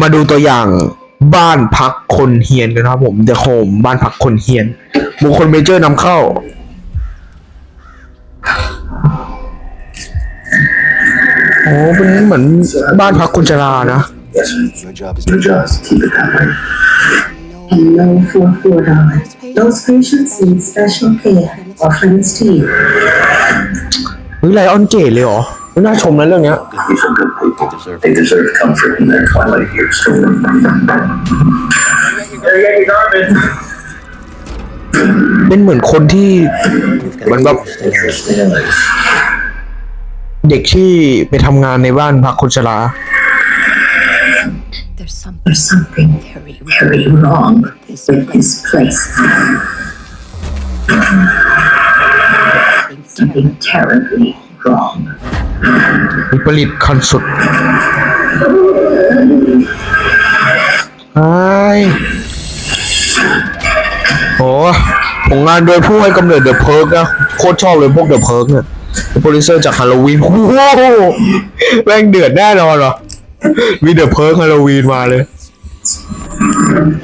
มาดูตัวอย่างบ้านพักคนเฮียนกันนะครับผม The Home บ้านพักคนเฮียนบุคคลเมเจอร์นำเข้า โอ้เป็นเหมือนบ้านพักคนชรานะ Yes, Your job is your job is to keep it that way. and no for fluoride. Those patients need special care offerings to you. เฮ้ยไลออนเกตเลยเหรอไม่น่าชมนะเรื่องเนี้ย These are good people. They deserve comfort in their twilight years. เป็นเหมือนคนที่เหมือนแบบ Interesting. เด็กที่ไปทำงานในบ้านพักคนชรา There's something There's something very very wrong this with this place. Something terribly wrong. วิปริตขั้นสุด ไอ้โอ้ผลงานโดยผู้ให้กำเนิดเดอะเพิร์กนะโคตรชอบเลยพวกเดอะเพิร์กเนี่ยโปรดิวเซอร์จากฮาโลวีนโอ้โหแม่งเดือดแน่นอนเหรอมีเดอะเพิร์กฮาโลวีนมาเลย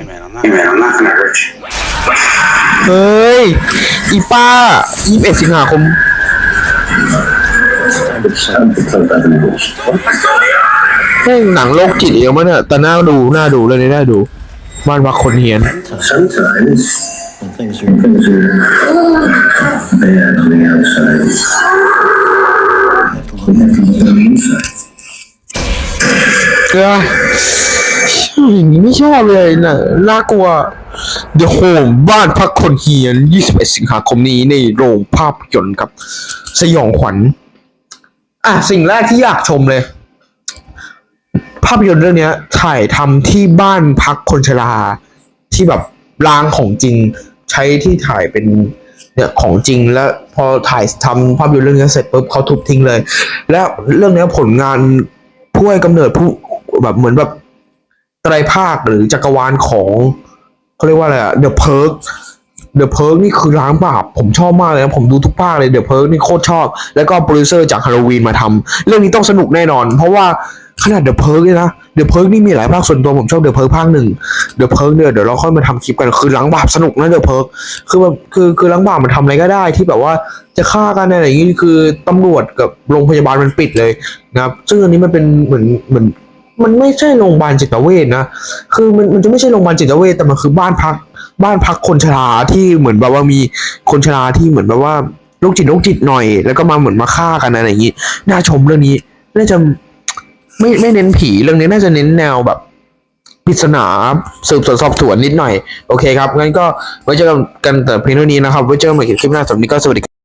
man, I'm not. Hey man, I'm not gonna hurt you. เฮ้ย อีป้า21สิงหาคม It's time to play by the rules. แม่งหนังโลกจิตเองมั้งเนี่ยแต่น่าดูน่าดูเลยนี่น่าดูบ้านพักคนเฮียน Sometimes things are things are bad on the outside. We have to look on the inside. เอออย่างนี้ไม่ชอบเลยนะน่ากลัว The Home บ้านพักคนเฮียน 21 สิงหาคมนี้ในโรงภาพยนตร์ครับ สยองขวัญ อะ สิ่งแรกที่อยากชมเลย ภาพยนตร์เรื่องนี้ถ่ายทำที่บ้านพักคนชราที่แบบร้างของจริง ใช้ที่ถ่ายเป็นเนี่ยของจริงแล้วพอถ่ายทำภาพยนตร์เรื่องนี้เสร็จปุ๊บเขาทุบทิ้งเลย แล้วเรื่องนี้ผลงานผู้ให้กำเนิดผู้แบบเหมือนแบบไตรภาคหรือจักรวาลของเขาเรียกว่าอะไรอะ The Perk The Perk นี่คือล้างบาปผมชอบมากเลยนะผมดูทุกภาคเลย The Perk นี่โคตรชอบ แล้วก็โปรดิวเซอร์จากฮาโลวีนมาทำเรื่องนี้ต้องสนุกแน่นอน เพราะว่าขนาด The Perk เนี่ยนะ The Perk นี่มีหลายภาคส่วนตัวผมชอบ The Perk ภาคหนึ่ง The Perk เนี่ยเดี๋ยวเราค่อยมาทำคลิปกันคือล้างบาปสนุกนะ The Perk คือแบบคือคือล้างบาปมันทำอะไรก็ได้ที่แบบว่าจะฆ่ากันอะไรอย่างงี้คือตำรวจกับโรงพยาบาลมันปิดเลยนะครับซึ่งอันนี้มันเป็นเหมือนเหมือนมันไม่ใช่โรงพยาบาลจิตเวชนะ คือมันมันจะไม่ใช่โรงพยาบาลจิตเวชแต่มันคือบ้านพัก บ้านพักคนชราที่เหมือนแบบว่ามีคนชราที่เหมือนแบบว่าโรคจิตโรคจิตหน่อย แล้วก็มาเหมือนมาฆ่ากันอะไรอย่างงี้น่าชมเรื่องนี้น่าจะไม่ไม่เน้นผีเรื่องนี้น่าจะเน้นแนวแบบปริศนาสืบสวนสอบสวนนิดหน่อย โอเคครับงั้นก็ไว้เจอกันแต่เพียงเท่านี้นะครับไว้เจอกันใหม่คลิปหน้าสำหรับนี้ก็สวัสดีครับ